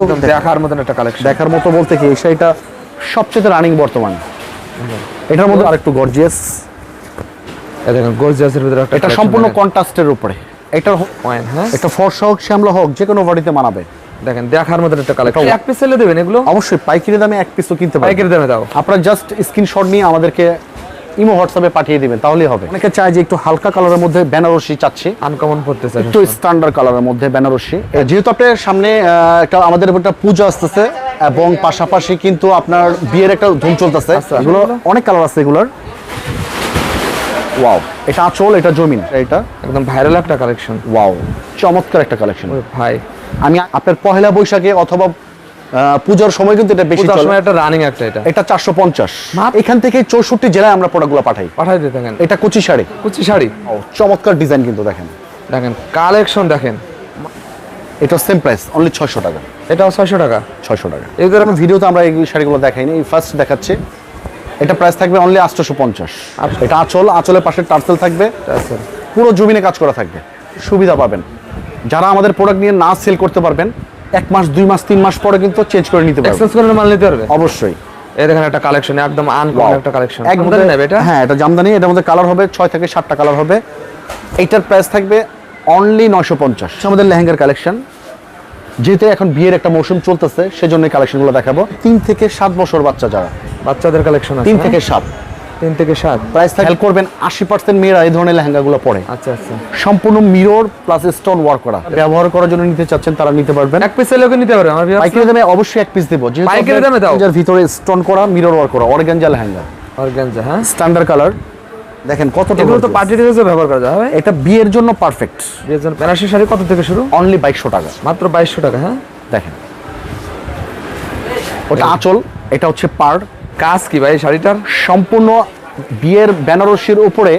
দেখার মতন একটা কালেকশন দেখার মতো বলতে কি এই শাড়িটা সবচেয়ে রানিং বর্তমান। এটার মধ্যে আরেকটু গর্জিয়াস দেখেন গর্জিয়াসের ভিতরে একটা এটা সম্পূর্ণ কন্ট্রাস্টের উপরে। এটার হ- হ্যাঁ? একটা ফর্সা হোক শ্যামলা হোক যে কোনো বাড়িতে মানাবে। দেখেন দেখার মতন একটা কালেকশন এক পিস সেলে দেবেন এগুলো? অবশ্যই পাইকারি দামে এক পিসও কিনতে পারবেন। পাইকারি দামে দাও। আপনারা জাস্ট স্ক্রিনশট নিয়ে আমাদেরকে ইমো হোয়াটসঅ্যাপে পাঠিয়ে দিবেন তাহলেই হবে। অনেকে চায় যে একটু হালকা কালারের মধ্যে বেনারসি চাচ্ছে। আনকমন পড়তে চাই একটু স্ট্যান্ডার্ড কালারের মধ্যে বেনারসি। যেহেতু আপনার সামনে একটা আমাদের একটা পূজা আসতেছে এবং পাশাপাশি কিন্তু আপনার বিয়ের একটা ধুম চলতেছে। আচ্ছা। এগুলো অনেক কালার আছে এগুলোর। ওয়াও এটা আঁচল এটা জমিন এটা। একদম ভাইরাল একটা কালেকশন ওয়াও চমৎকার একটা কালেকশন ভাই। আমি আপনার পহেলা বৈশাখে অথবা পূজার সময় কিন্তু এটা বেশি চলে। সময় একটা রানিং একটা এটা। এটা চারশো পঞ্চাশ। মাত্র? এখান থেকে চৌষট্টি জেলায় আমরা প্রোডাক্টগুলো পাঠাই। পাঠাই দিয়ে দেখেন এটা কুচি শাড়ি। কুচি শাড়ি? ও, চমৎকার ডিজাইন কিন্তু দেখেন। দেখেন কালেকশন দেখেন। এটা সেম প্রাইস অনলি ছয়শো টাকা। এটাও ছয়শো টাকা? ছয়শো টাকা। এই আমি ভিডিওতে আমরা এই শাড়িগুলো দেখাইনি এই ফার্স্ট দেখাচ্ছি। এটা প্রাইস থাকবে অনলি আটশোশো পঞ্চাশ। আটশো। এটা আঁচল আঁচলের পাশে টার্সেল থাকবে। পুরো জমিনে কাজ করা থাকবে। সুবিধা পাবেন। যারা আমাদের প্রোডাক্ট নিয়ে না সেল করতে পারবেন এক মাস দুই মাস তিন মাস পরে কিন্তু চেঞ্জ করে নিতে পারবেন এক্সচেঞ্জ করে মাল নিতে পারবে? অবশ্যই। এই দেখেন একটা কালেকশন একদম আনকমন একটা কালেকশন একদম নেবে এটা? হ্যাঁ এটা জামদানি এটার মধ্যে কালার হবে ছয় থেকে সাতটা কালার হবে। এইটার প্রাইস থাকবে অনলি নয়শো পঞ্চাশ। আমাদের লেহেঙ্গার কালেকশন যেহেতু এখন বিয়ের একটা মৌসুম চলতেছে সেজন্য কালেকশনগুলো দেখাবো। তিন থেকে সাত বছর বাচ্চা যারা। বাচ্চাদের কালেকশন আছে তিন? থেকে সাত। তিন থেকে সাত। প্রাইস খেয়াল করবেন আশি পার্সেন্ট মেয়েরা এই ধরনের লেহেঙ্গাগুলো পরে। আচ্ছা আচ্ছা। সম্পূর্ণ মিরর প্লাস স্টোন ওয়ার্ক করা। ব্যবহার করার জন্য নিতে চাচ্ছেন তারা নিতে পারবেন। এক পিস সেলেও নিতে পারবে? আমার viewers? পাইকারি দামে অবশ্যই এক পিস দেবো। পাইকারি দামে দাও? লেহেঙ্গার ভিতরে স্টোন করা মিরর ওয়ার্ক করা অর্গানজা লেহেঙ্গা। অর্গানজা হ্যাঁ। স্ট্যান্ডার্ড কালার দেখেন কতটা এগুলো তো পার্টি ড্রেসে ব্যবহার করা যাবে। এটা বিয়ের জন্য পারফেক্ট বিয়ের জন্য বেনারসি শাড়ি কত থেকে শুরু? অনলি বাইশশো টাকা। মাত্র বাইশশো টাকা হ্যাঁ? দেখেন। ওটা আঁচল এটা হচ্ছে পার। কাজ কি ভাই শাড়িটার? সম্পূর্ণ বিয়ের বেনারসির উপরে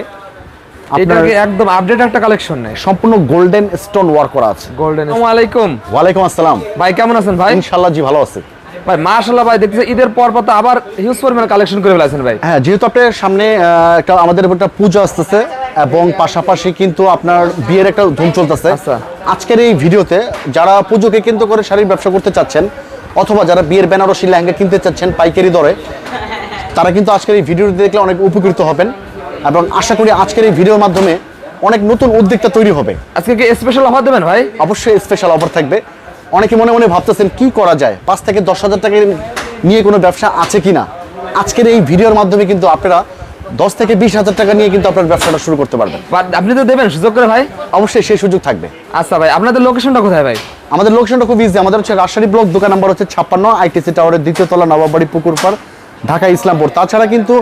এটাকে একদম আপডেট একটা কালেকশন নেই। সম্পূর্ণ গোল্ডেন স্টোন ওয়ার্ক করা আছে। গোল্ডেন আসসালামু আলাইকুম। ওয়ালাইকুম আসসালাম। ভাই কেমন আছেন ভাই? ইনশাল্লাহ জি ভালো আছে। ভাই মাশাআল্লাহ ভাই দেখতেছি ঈদের পর পর তো আবার হিউজ পরিমাণে কালেকশন করে ফেলেছেন ভাই। হ্যাঁ যেহেতু আপনার সামনে একটা আমাদের একটা পূজা আসতেছে এবং পাশাপাশি কিন্তু আপনার বিয়ের একটা ধুম চলতেছে। আচ্ছা। আজকের এই ভিডিওতে যারা পুজোকে কেন্দ্র করে শাড়ির ব্যবসা করতে চাচ্ছেন অথবা যারা বিয়ের বেনারসি লেহেঙ্গা কিনতে চাচ্ছেন পাইকারি দরে তারা কিন্তু আজকের এই ভিডিওটি দেখলে অনেক উপকৃত হবেন। এবং আশা করি আজকের এই ভিডিওর মাধ্যমে অনেক নতুন উদ্যোক্তা তৈরি হবে। আজকে কি স্পেশাল অফার দেবেন ভাই? অবশ্যই স্পেশাল অফার থাকবে। অনেকে মনে মনে ভাবতেছেন কি করা যায়? পাঁচ থেকে দশ হাজার টাকা নিয়ে কোনো ব্যবসা আছে কিনা? আজকের এই ভিডিওর মাধ্যমে কিন্তু আপনারা দশ থেকে বিশ হাজার টাকা নিয়ে কিন্তু আপনার ব্যবসাটা শুরু করতে পারবেন। আপনি তো দেবেন সুযোগ করে ভাই। অবশ্যই সেই সুযোগ থাকবে। আচ্ছা ভাই আপনাদের লোকেশনটা কোথায় ভাই? আমাদের লোকেশনটা খুব ইজি আমাদের হচ্ছে রাজশাহী ব্লক দোকান নাম্বার হচ্ছে ছাপ্পান্ন আইটিসি টাওয়ারের দ্বিতীয় তলা নবাববাড়ি পুকুরপাড় ঢাকা ইসলামপুর। তাছাড়া কিন্তু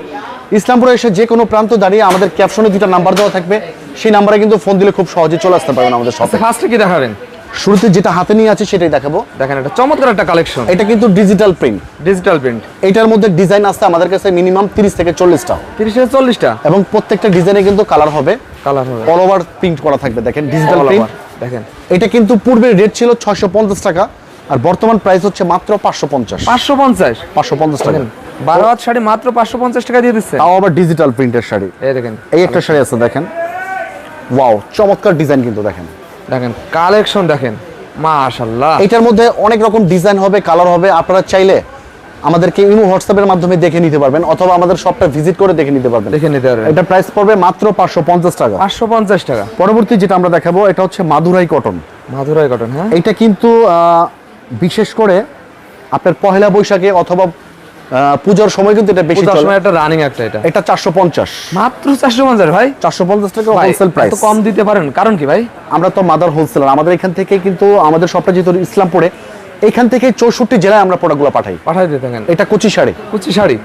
ইসলামপুরে এসে যে কোনো প্রান্ত দাঁড়িয়ে আমাদের ক্যাপশনে দুটা নাম্বার দেওয়া থাকবে। সেই নাম্বারে কিন্তু ফোন দিলে খুব সহজে চলে আসতে পারবেন আমাদের আচ্ছা শপে ফার্স্টে কি দেখাবেন? শুরুতে যেটা হাতে নিয়ে আছে সেটাই দেখাবো। দেখেন একটা চমৎকার একটা কালেকশন এটা কিন্তু ডিজিটাল প্রিন্ট ডিজিটাল প্রিন্ট এটার মধ্যে ডিজাইন আছে আমাদের কাছে মিনিমাম তিরিশ থেকে চল্লিশটা। তিরিশ থেকে চল্লিশটা। এবং প্রত্যেকটা ডিজাইনে কিন্তু কালার হবে। কালার হবে। অল ওভার প্রিন্ট করা থাকবে দেখেন ডিজিটাল প্রিন্ট দেখেন। এটা কিন্তু পূর্বে রেট ছিল ছয়শো পঞ্চাশ টাকা আর বর্তমান প্রাইস হচ্ছে মাত্র পাঁচশো পঞ্চাশ। পাঁচশো পঞ্চাশ। পাঁচশো পঞ্চাশ টাকা। দেখেন বারো হাত শাড়ি মাত্র পাঁচশো পঞ্চাশ টাকা দিয়ে দিচ্ছে। তাও আবার ডিজিটাল প্রিন্টের শাড়ি। এই দেখেন। এই একটা শাড়ি আছে দেখেন। ওয়াও চমৎকার ডিজাইন কিন্তু দেখেন। দেখেন কালেকশন দেখেন। মাশাল্লাহ এটার মধ্যে অনেক রকম ডিজাইন হবে কালার হবে। আপনারা চাইলে আমাদেরকে ইমো হোয়াটসঅ্যাপের মাধ্যমে দেখে নিতে পারবেন অথবা আমাদের শপটা ভিজিট করে দেখে নিতে পারবেন। দেখে নিতে পারবেন। এটা প্রাইস পড়বে মাত্র পাঁচশো পঞ্চাশ টাকা। পাঁচশো পঞ্চাশ টাকা। পরবর্তী যেটা আমরা দেখাবো এটা হচ্ছে মাদুরাই কটন মাদুরাই কটন হ্যাঁ? এইটা কিন্তু বিশেষ করে আপনার পহেলা বৈশাখে অথবা পূজার সময় কিন্তু এটা বেশি চলে। সময় একটা রানিং একটা এটা। এটা চারশো পঞ্চাশ। মাত্র চারশো পঞ্চাশ ভাই? চারশো পঞ্চাশ টাকা ভাই, হোলসেল প্রাইস এত কম দিতে পারেন কারণ কি ভাই? আমরা তো মাদার হোলসেলার আমাদের এখান থেকে কিন্তু আমাদের সবটা যেহেতু ইসলামপুরে এখান থেকে চৌষট্টি জেলায় আমরা প্রোডাক্টগুলো পাঠাই। পাঠাই দিয়ে দেখেন এটা কুচি শাড়ি। কুচি শাড়ি?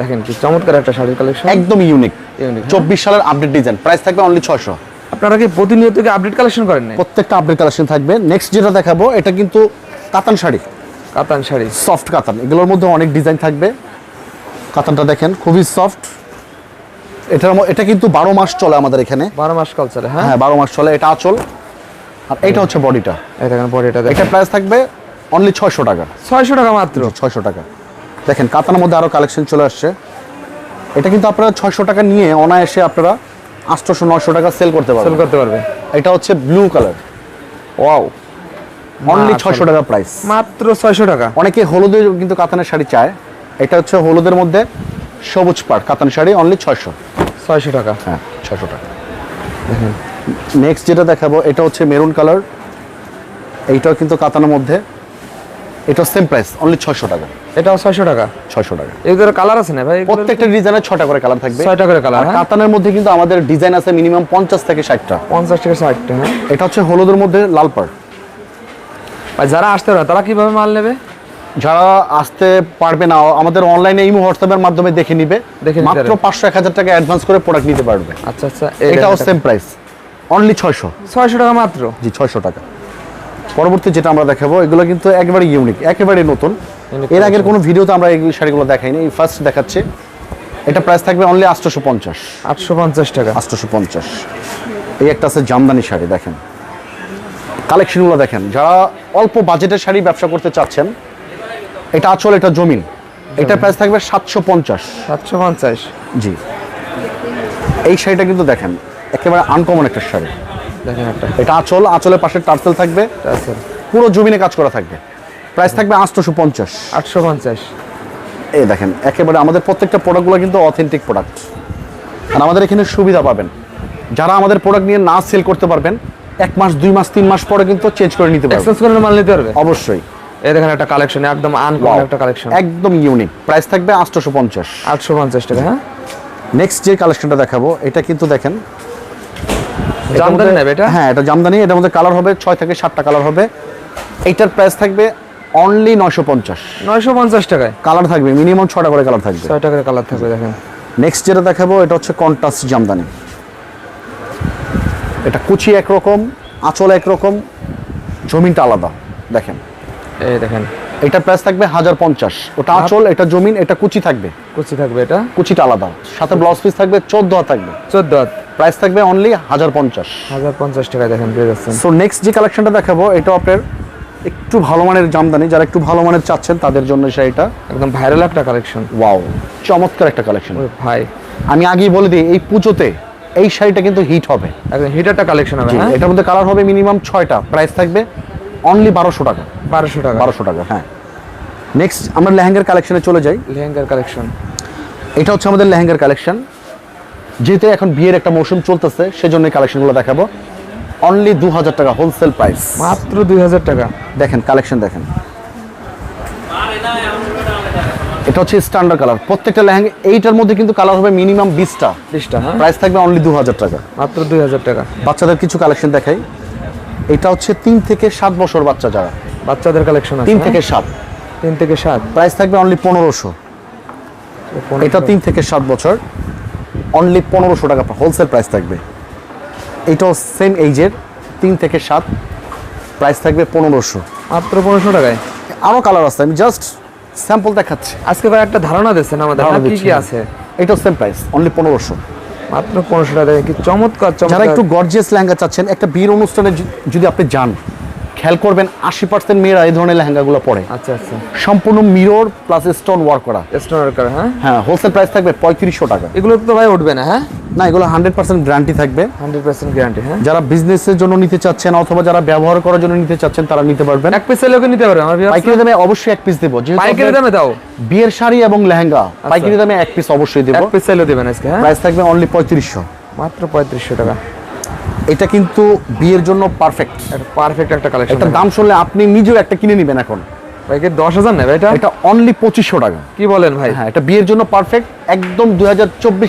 দেখেন কি চমৎকার একটা শাড়ির কালেকশন একদম ইউনিক হ্যাঁ। চব্বিশ সালের আপডেট ডিজাইন প্রাইস থাকবে অনলি ছয়শো। আপনারা কি প্রতিনিয়ত কি আপডেট কালেকশন করেন না প্রত্যেকটা আপডেট কালেকশন থাকবে। নেক্সট যেটা দেখাবো এটা কিন্তু কাতান শাড়ি। কাতান শাড়ি সফট কাতান। এগুলোর মধ্যে অনেক ডিজাইন থাকবে। কাতানটা দেখেন খুবই সফট এটার এটা কিন্তু বারো মাস চলে আমাদের এখানে। বারো মাস কালচারে হ্যাঁ? হ্যাঁ বারো মাস চলে এটা আঁচল। আর এটা হচ্ছে বডিটা এটা দেখেন এটা প্রাইস থাকবে অনলি ছয়শো টাকা। ছয়শো টাকা মাত্র? ছয়শো টাকা। দেখেন কাতানের মধ্যে আরও কালেকশন চলে আসছে। এটা কিন্তু আপনারা ছয়শো টাকা নিয়ে অনায়াসে আপনারা আটশোশো নশো টাকা সেল করতে পারবেন। সেল করতে পারবে এটা হচ্ছে ব্লু কালার ওয়াও অনলি। ছয়শো টাকা প্রাইস মাত্র ছয়শো টাকা। অনেকে হলুদে কিন্তু কাতানের শাড়ি চায়। এটা হচ্ছে হলুদের মধ্যে সবুজ পাড় কাতান শাড়ি অনলি ছয়শো। ছয়শো টাকা। হ্যাঁ ছয়শো টাকা। নেক্সট যেটা দেখাবো এটা হচ্ছে মেরুন কালার এইটাও কিন্তু কাতানের মধ্যে। এটা সেম প্রাইস অনলি ছয়শো টাকা। এটাও ছয়শো টাকা। ছয়শো টাকা। এগুলোর কালার আছে না ভাই? প্রত্যেকটা ডিজাইনের ছটা করে কালার থাকবে। ছয়টা করে কালার হ্যাঁ? কাতানের মধ্যে কিন্তু আমাদের ডিজাইন আছে মিনিমাম পঞ্চাশ থেকে ষাটটা। পঞ্চাশ থেকে ষাটটা হ্যাঁ? এটা হচ্ছে হলুদের মধ্যে লাল পাড় যারা আসতে পারে তারা কীভাবে মাল নেবে? যারা আসতে পারবে না আমাদের অনলাইনে ইমো হোয়াটসঅ্যাপের মাধ্যমে দেখে নিবে। দেখে মাত্র পাঁচশো এক হাজার টাকা অ্যাডভান্স করে প্রোডাক্ট নিতে পারবে। আচ্ছা আচ্ছা এটাও সেম প্রাইস অনলি ছয়শো। ছয়শো টাকা মাত্র? জি ছয়শো টাকা। পরবর্তী যেটা আমরা দেখাবো এগুলো কিন্তু একেবারে ইউনিক একেবারে নতুন। এর আগের কোনো ভিডিওতে আমরা এই শাড়িগুলো দেখাইনি এই ফার্স্ট দেখাচ্ছি। এটা প্রাইস থাকবে অনলি আটশোশো পঞ্চাশ। আটশো পঞ্চাশ টাকা। আটশোশো পঞ্চাশ। এই একটা আছে জামদানি শাড়ি দেখেন। কালেকশনগুলো দেখেন যারা অল্প বাজেটের শাড়ি ব্যবসা করতে চাচ্ছেন এটা আচল এটা জমিন। এটা প্রাইস থাকবে সাতশো পঞ্চাশ। সাতশো পঞ্চাশ। জি। এই শাড়িটা কিন্তু দেখেন একেবারে আনকমন একটা শাড়ি। দেখেন একটা। এটা আঁচল আঁচলের পাশে টার্সেল থাকবে। পুরো জমিনে কাজ করা থাকবে। প্রাইস থাকবে আটশোশো পঞ্চাশ আটশো পঞ্চাশ এই দেখেন একেবারে আমাদের প্রত্যেকটা প্রোডাক্টগুলো কিন্তু অথেন্টিক প্রোডাক্ট আর আমাদের এখানে সুবিধা পাবেন। যারা আমাদের প্রোডাক্ট নিয়ে না সেল করতে পারবেন এক মাস দুই মাস তিন মাস পরে কিন্তু চেঞ্জ করে নিতে পারবেন এক্সচেঞ্জ করে মাল নিতে পারবে? অবশ্যই। এই দেখেন একটা কালেকশন একদম আনকমন একটা কালেকশন একদম ইউনিক প্রাইস থাকবে আটশোশো পঞ্চাশ। আটশো পঞ্চাশ টাকা হ্যাঁ? নেক্সট যে কালেকশনটা দেখাবো এটা কিন্তু দেখেন জামদানি নেবে এটা? হ্যাঁ এটা জামদানি এটার মধ্যে কালার হবে ছয় থেকে সাতটা কালার হবে। এইটার প্রাইস থাকবে অনলি নয়শো পঞ্চাশ। নয়শো পঞ্চাশ টাকায়? কালার থাকবে মিনিমাম ছটা করে কালার থাকবে। ছয় টাকার কালার থাকবে দেখেন। নেক্সট যেটা দেখাবো এটা হচ্ছে কন্টাস জামদানি। এটা কুচি একরকম আঁচল একরকম জমিনটা আলাদা দেখেন। এই দেখেন। এটা প্রাইস থাকবে হাজার পঞ্চাশ। ওটা আঁচল এটা জমিন এটা কুচি থাকবে। কুচি থাকবে এটা? কুচিটা আলাদা। সাথে ব্লাউজ পিস থাকবে চোদ্দ হাত থাকবে। চোদ্দ প্রাইস থাকবে অনলি হাজার পঞ্চাশ। হাজার পঞ্চাশ টাকায় দেখেন পেয়ে যাচ্ছেন। সো নেক্সট যে কালেকশনটা দেখাবো এটা আপনার একটু ভালো মানের জামদানি। যারা একটু ভালো মানের চাচ্ছেন তাদের জন্য শাড়িটা একদম ভাইরাল একটা কালেকশন ওয়াও চমৎকার একটা কালেকশন ভাই। আমি আগেই বলে দিই এই পুজোতে এই শাড়িটা কিন্তু হিট হবে। একদম হিটারটা কালেকশন হবে হ্যাঁ? এটার মধ্যে কালার হবে মিনিমাম ছয়টা। প্রাইস থাকবে অনলি বারোশো টাকা। বারোশো টাকা। বারোশো টাকা হ্যাঁ। নেক্সট আমরা লেহেঙ্গার কালেকশনে চলে যাই। লেহেঙ্গার কালেকশন এটা হচ্ছে আমাদের লেহেঙ্গার কালেকশন যেহেতু এখন বিয়ের একটা মৌসুম চলতেছে সেজন্য এই কালেকশনগুলো দেখাবো। অনলি দু হাজার টাকা হোলসেল প্রাইস মাত্র দুই হাজার টাকা। দেখেন কালেকশন দেখেন। এটা হচ্ছে স্ট্যান্ডার্ড কালার প্রত্যেকটা লেহেঙ্গা এইটার মধ্যে কিন্তু কালার হবে মিনিমাম বিশটা। বিশটা হ্যাঁ। প্রাইস থাকবে অনলি দু হাজার টাকা। মাত্র দুই হাজার টাকা। বাচ্চাদের কিছু কালেকশন দেখাই। এটা হচ্ছে তিন থেকে সাত বছর বাচ্চা যারা। বাচ্চাদের কালেকশন আছে তিন হ্যাঁ? থেকে সাত। তিন থেকে সাত? প্রাইস থাকবে অনলি পনেরোশো। এটা তিন থেকে সাত বছর। অনলি পনেরোশো টাকা হোলসেল প্রাইস থাকবে। এটাও সেম এইজের তিন থেকে সাত। প্রাইস থাকবে পনেরোশো। মাত্র পনেরোশো টাকায়? আরও কালার আছে আমি জাস্ট স্যাম্পল দেখাচ্ছি। আজকে ভাই একটা ধারণা দিচ্ছেন আমাদের হ্যাঁ, কি কি। আছে? এটা সেম প্রাইস অনলি পনেরোশো। মাত্র পনেরোশো টাকা। কি চমৎকার যারা একটু গর্জিয়াস ল্যাঙ্গা চাচ্ছেন একটা বীর অনুষ্ঠানে যদি আপনি যান খেয়াল করবেন আশি পার্সেন্ট মেয়েরা এই ধরনের লেহেঙ্গাগুলো পরে। আচ্ছা আচ্ছা। সম্পূর্ণ মিরর প্লাস স্টোন ওয়ার্ক করা। স্টোনার কার হ্যাঁ? হ্যাঁ হোলসেল প্রাইস থাকবে পঁয়ত্রিশশো টাকা। এগুলো তো ভাই উঠবে না হ্যাঁ? না এগুলো হান্ড্রেড পার্সেন্ট গ্যারান্টি থাকবে। হান্ড্রেড পার্সেন্ট গ্যারান্টি হ্যাঁ? যারা বিজনেসের জন্য নিতে চাচ্ছেন অথবা যারা ব্যবহার করার জন্য নিতে চাচ্ছেন তারা নিতে পারবেন। এক পিস চাইলেও কি নিতে পারবে আমার? পাইকারি দামে অবশ্যই এক পিস দেবো। পাইকারি দামে দাও। বিয়ের শাড়ি এবং লেহেঙ্গা পাইকারি দামে এক পিস অবশ্যই দেবো। এক পিস চাইলেও দেবেন আজকে হ্যাঁ? প্রাইস থাকবে অনলি পঁয়ত্রিশশো। মাত্র পঁয়ত্রিশশো টাকা। এটা কিন্তু বিয়ের জন্য পারফেক্ট পারফেক্ট একটা কালেকশন এটা দাম শুনলে আপনি নিজেও একটা কিনে নেবেন এখন। ভাইকে দশ হাজার নেবে এটা? এটা অনলি পঁচিশশো টাকা। কি বলেন ভাই? হ্যাঁ এটা বিয়ের জন্য পারফেক্ট একদম দুই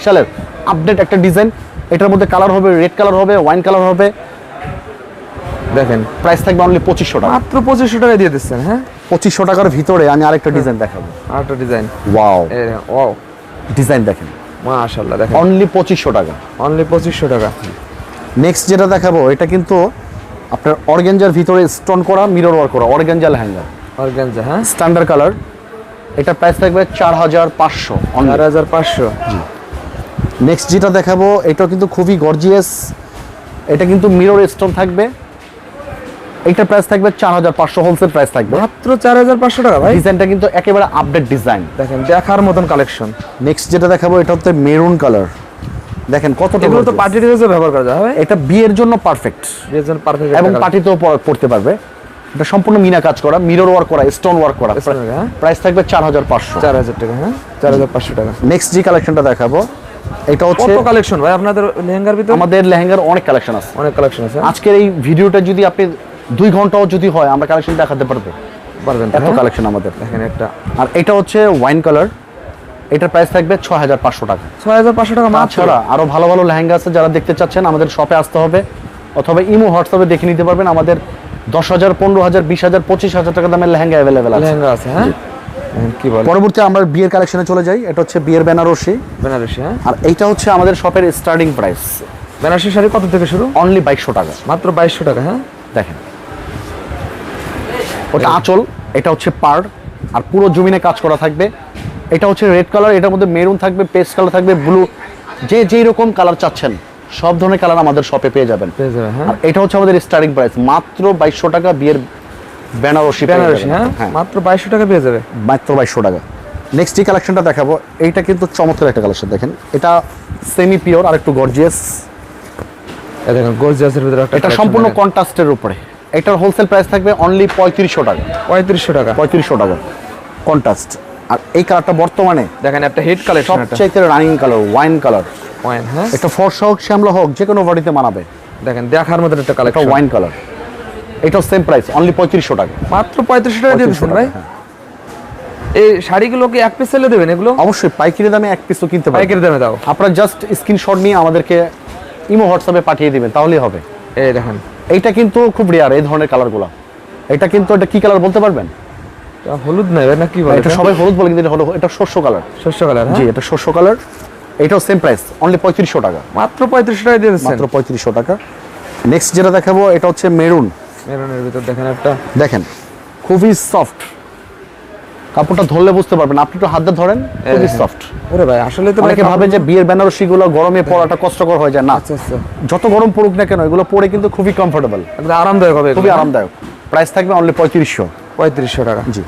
সালের আপডেট একটা ডিজাইন এটার মধ্যে কালার হবে রেড কালার হবে ওয়াইন কালার হবে। দেখেন প্রাইস থাকবে অনলি পঁচিশশো টাকা। মাত্র পঁচিশশো টাকা দিয়ে দিচ্ছেন হ্যাঁ? পঁচিশশো টাকার ভিতরে আমি আরেকটা ডিজাইন দেখাবো। আরেকটা ডিজাইন ওয়াও ও ডিজাইন দেখেন। মাশাল্লাহ দেখেন। অনলি পঁচিশশো টাকা। অনলি পঁচিশশো টাকা। নেক্সট যেটা দেখাবো এটা কিন্তু আপনার অর্গেঞ্জার ভিতরে স্টোন করা মিরর ওয়ার্ক করা অর্গেঞ্জা লেহেঙ্গা অর্গানজা হ্যাঁ? স্ট্যান্ডার্ড কালার এটা প্রাইস থাকবে চার হাজার পাঁচশো চার হাজার পাঁচশো। নেক্সট যেটা দেখাবো এটা কিন্তু খুবই গর্জিয়াস এটা কিন্তু মিরর স্টোন থাকবে। এইটার প্রাইস থাকবে চার হাজার পাঁচশো হোলসেল প্রাইস থাকবে। মাত্র চার হাজার পাঁচশো টাকা ভাই? ডিজাইনটা কিন্তু একেবারে আপডেট ডিজাইন দেখেন দেখার মতন কালেকশন নেক্সট যেটা দেখাবো এটা হচ্ছে মেরুন কালার দেখেন কতটা এগুলো তো পার্টি ড্রেসে ব্যবহার করা ভাই এটা বিয়ের জন্য পারফেক্ট বিয়ের জন্য পারফেক্ট এবং পার্টিতেও পর- পড়তে পারবে। এটা সম্পূর্ণ মিনা কাজ করা মিরর ওয়ার্ক করা স্টোন ওয়ার্ক করা। Work, হ্যাঁ। প্রাইস থাকবে চার হাজার পাঁচশো। চার হাজার টাকা হ্যাঁ? চার হাজার পাঁচশো টাকা। নেক্সট যে কালেকশনটা দেখাবো এটা হচ্ছে কত কালেকশন ভাই? আপনাদের লেহেঙ্গার ভিতরে? আমাদের লেহেঙ্গার অনেক কালেকশন আছে। অনেক কালেকশন আছে আজকের এই ভিডিওটা যদি আপনি দুই ঘন্টাও যদি হয় আমরা কালেকশন দেখাতে পারব। পারবেন এত হ্যাঁ? কালেকশন আমাদের। দেখেন একটা। আর এটা হচ্ছে ওয়াইন কালার এটার প্রাইস থাকবে ছয় হাজার পাঁচশো টাকা। ছয় হাজার পাঁচশো টাকা মাত্র? তাছাড়া আরও ভালো ভালো লেহেঙ্গা আছে যারা দেখতে চাচ্ছেন আমাদের শপে আসতে হবে। অথবা ইমো হোয়াটসঅ্যাপে দেখে নিতে পারবেন আমাদের দশ হাজার পনেরো হাজার বিশ হাজার পঁচিশ হাজার টাকা দামের লেহেঙ্গা অ্যাভেলেবেল আছে। লেহেঙ্গা আছে হ্যাঁ? কি বলে? পরবর্তী আমরা বিয়ের কালেকশনে চলে যাই এটা হচ্ছে বিয়ের বেনারসি। বেনারসি হ্যাঁ? আর এইটা হচ্ছে আমাদের শপের স্টার্টিং প্রাইস বেনারসি শাড়ি কত থেকে শুরু? অনলি বাইশশো টাকা। মাত্র বাইশশো টাকা হ্যাঁ? দেখেন। ওটা আঁচল এটা হচ্ছে পার্ড আর পুরো জমিনে কাজ করা থাকবে। এটা হচ্ছে রেড কালার এটার মধ্যে মেরুন থাকবে পেস্ট কালার থাকবে ব্লু যে যেই রকম কালার চাচ্ছেন সব ধরনের কালার আমাদের শপে পেয়ে যাবেন। হ্যাঁ। আর এটা হচ্ছে আমাদের স্টার্টিং প্রাইস মাত্র বাইশশো টাকা বিয়ের বেনারসি বেনারসি হ্যাঁ? হ্যাঁ। মাত্র বাইশশো টাকা পেয়ে যাবে। মাত্র বাইশশো টাকা। নেক্সট যে কালেকশনটা দেখাবো এইটা কিন্তু চমৎকার একটা কালেকশন দেখেন। এটা সেমি পিওর আর একটু গর্জিয়াস দেখেন গর্জিয়াসের ভিতরে এটা সম্পূর্ণ। কন্ট্রাস্টের উপরে। এটার হোলসেল প্রাইস থাকবে অনলি পঁয়ত্রিশশো টাকা। পঁয়ত্রিশশো টাকা। পঁয়ত্রিশশো টাকা। কন্ট্রাস্ট আর এই কালারটা বর্তমানে দেখেন একটা হেড একটা সবচাইতে running colour wine colour wine হ্যাঁ? এটা ফর্সা হোক শ্যামলা হোক যে কোনো বডিতে মানাবে। দেখেন দেখার মতো একটা এটা কালেকশন ওয়াইন কালার এটাও সেম প্রাইস অনলি পঁয়ত্রিশশো টাকা। মাত্র পঁয়ত্রিশশো টাকা দিয়ে দিচ্ছেন ভাই? হ্যাঁ। এই শাড়িগুলো কি এক পিস সেলে দেবেন এগুলো? অবশ্যই পাইকারি দামে এক পিসও কিনতে পারেন পাইকারি দামে দাও। আপনারা জাস্ট স্ক্রিনশট নিয়ে আমাদেরকে ইমো হোয়াটসঅ্যাপে পাঠিয়ে দিবেন তাহলেই হবে। এই দেখেন। এইটা কিন্তু খুব রেয়ার এই ধরনের কালারগুলো এটা কিন্তু এটা কি কালার বলতে পারবেন? হলুদ না কি বলে এটা সবাই হলুদ বলে কিন্তু এটা হলো এটা শস্য কালার। শস্য কালার জি হ্যাঁ এটা শস্য কালার। এটাও সেম প্রাইস অনলি পঁয়ত্রিশশো টাকা। মাত্র পঁয়ত্রিশশো টাকা দিয়ে মাত্র পঁয়ত্রিশশো টাকা। নেক্সট যেটা দেখাবো এটা হচ্ছে মেরুন। মেরুনের ভিতর দেখেন একটা। দেখেন খুবই সফট কাপড়টা ধরলে বুঝতে পারবেন আপনি একটু হাত ধরেন খুবই হ্যাঁ। সফট ওরে ভাই আসলে তো অনেকে ভাবে যে বিয়ের বেনারসি গুলো গরমে পরাটা কষ্টকর হয়ে যায় না। আচ্ছা আচ্ছা। যত গরম পড়ুক না কেন এগুলো পরে কিন্তু খুবই কমফোর্টেবল আরামদায়ক হবে খুবই আরামদায়ক। প্রাইস থাকবে অনলি পঁয়ত্রিশশো। পঁয়ত্রিশশো টাকা। জি।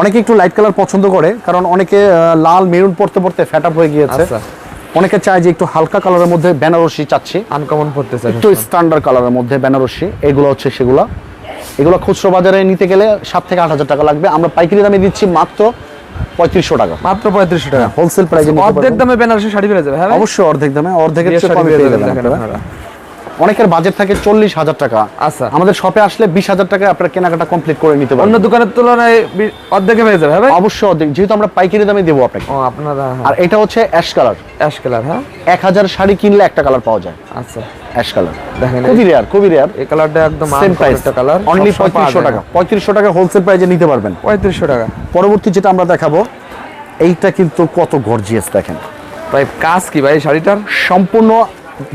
অনেকে একটু লাইট কালার পছন্দ করে কারণ অনেকে লাল মেরুন পড়তে পড়তে ফ্যাট আপ হয়ে গিয়েছে। আচ্ছা। অনেকে চায় যে একটু হালকা কালারের মধ্যে বেনারসি চাচ্ছে। আনকমন পড়তে চাই একটু স্ট্যান্ডার্ড কালারের মধ্যে বেনারসি এগুলো হচ্ছে সেগুলা। এগুলো খুচরো বাজারে নিতে গেলে সাত থেকে আট হাজার টাকা লাগবে। আমরা পাইকারি দামে দিচ্ছি মাত্র পঁয়ত্রিশশো টাকা। মাত্র পঁয়ত্রিশশো টাকা। হোলসেল প্রাইসে অর্ধেক দামে বেনারসি শাড়ি পেয়ে যাবে হ্যাঁ অবশ্যই অর্ধেক দামে অর্ধেকের চেয়ে কমে পেয়ে যাবেন যাবেন দেখেন আপনারা। আপনারা। অনেকের বাজেট থাকে চল্লিশ হাজার টাকা। আচ্ছা। আমাদের শপে আসলে বিশ হাজার টাকায় আপনারা কেনাকাটা কমপ্লিট করে নিতে অন্য দোকানের তুলনায় অর্ধেকে পেয়ে যাবে হ্যাঁ অবশ্যই অর্ধেক। যেহেতু আমরা পাইকারি দামে দেবো আপনাকে। ও আপনারা আর এটা হচ্ছে অ্যাশ কালার অ্যাশ কালার হ্যাঁ? এক হাজার শাড়ি কিনলে একটা কালার পাওয়া যায়। আচ্ছা। অ্যাশ কালার দেখেন খুবই রেয়ার খুবই রেয়ার এই কালারটা একদম সেম প্রাইস কালার অনলি পঁয়ত্রিশশো টাকা। পঁয়ত্রিশশো টাকা হোলসেল প্রাইসে নিতে পারবেন। পঁয়ত্রিশশো টাকা। পরবর্তী যেটা আমরা দেখাবো এইটা কিন্তু কত গর্জিয়াস দেখেন। ভাই কাজ কি ভাই এই শাড়িটার? সম্পূর্ণ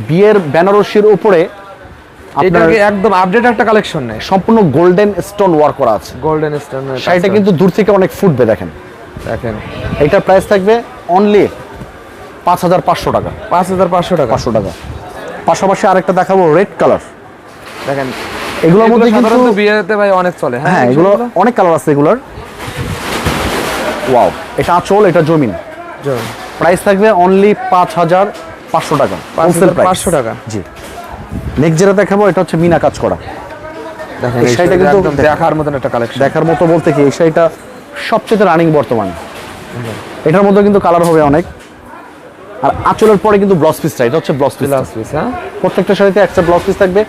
বিয়ের বেনারসির উপরে এটা আপনার কি একদম আপডেট একটা কালেকশন নেই সম্পূর্ণ গোল্ডেন স্টোন ওয়ার্ক করা আছে। গোল্ডেন স্টোনের শাড়িটা কিন্তু দূর থেকে অনেক ফুটবে দেখেন। দেখেন। এইটার প্রাইস থাকবে অনলি পাঁচ হাজার পাঁচশো টাকা। পাঁচ হাজার পাঁচশো টাকা। পাঁচশো টাকা। পাশাপাশি আরেকটা দেখাবো রেড কালার দেখেন এগুলোর মধ্যে কিন্তু বিয়েতে ভাই অনেক চলে হ্যাঁ? এগুলো অনেক কালার আছে এগুলোর। ওয়াও এটা আঁচল এটা জমিন। প্রাইস থাকবে অনলি পাঁচ হাজার পাঁচশো টাকা। পাঁচশো টাকা। জি। নেক্সট যেটা দেখাবো এটা হচ্ছে মিনা কাজ করা। এই শাড়িটা কিন্তু দেখার মতন একটা কালেকশন দেখার মতো বলতে কি এই শাড়িটা সবচেয়ে রানিং বর্তমানে। এটার মধ্যে কিন্তু কালার হবে অনেক। আর আঁচলের পরে কিন্তু ব্লাউজ পিসটা এটা হচ্ছে ব্লাউজ পিস হ্যাঁ। প্রত্যেকটা শাড়িতে একটা ব্লাউজ পিস থাকবে।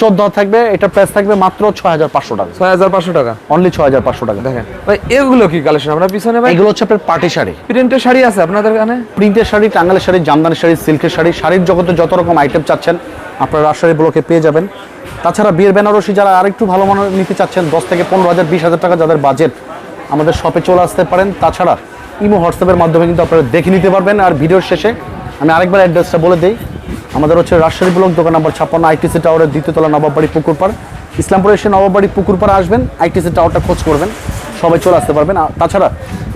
চোদ্দ থাকবে এটা প্রাইস থাকবে মাত্র ছয় হাজার পাঁচশো টাকা। ছয় হাজার পাঁচশো টাকা? অনলি ছয় হাজার পাঁচশো টাকা। দেখেন ভাই এগুলো কি কালেকশন আমরা পিছনে ভাই? এগুলো হচ্ছে আপনার পার্টি শাড়ি। প্রিন্টের শাড়ি আছে আপনাদের এখানে? প্রিন্টের শাড়ি টাঙ্গালের শাড়ি জামদানি শাড়ি সিল্কের শাড়ি শাড়ির জগতে যত রকম আইটেম চাচ্ছেন আপনারা রাজশাহী ব্লকে পেয়ে যাবেন। তাছাড়া বিয়ের বেনারসি যারা আরেকটু ভালো মানের নিতে চাচ্ছেন দশ থেকে পনেরো হাজার বিশ হাজার টাকা যাদের বাজেট আমাদের শপে চলে আসতে পারেন। তাছাড়া ইমো হোয়াটসঅ্যাপের মাধ্যমে কিন্তু আপনারা দেখে নিতে পারবেন। আর ভিডিওর শেষে আমি আরেকবার অ্যাড্রেসটা বলে দিই। আমাদের হচ্ছে রাজশাহী ব্লক দোকান নম্বর ছাপ্পান্ন, আইটিসি টাওয়ারের দ্বিতীয় তলা নবাববাড়ি পুকুরপাড় ইসলামপুর এসে নবাববাড়ি পুকুরপাড় আসবেন, আইটিসি টাওয়ারটা খোঁজ করবেন, সবাই চলে আসতে পারবেন। তাছাড়া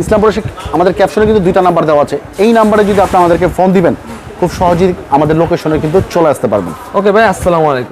ইসলামপুর এসে আমাদের ক্যাপশনে কিন্তু দুইটা নাম্বার দেওয়া আছে। এই নাম্বারে যদি আপনি আমাদেরকে ফোন দিবেন, খুব সহজেই আমাদের লোকেশনে কিন্তু চলে আসতে পারবেন। ওকে ভাই, আসসালামু আলাইকুম।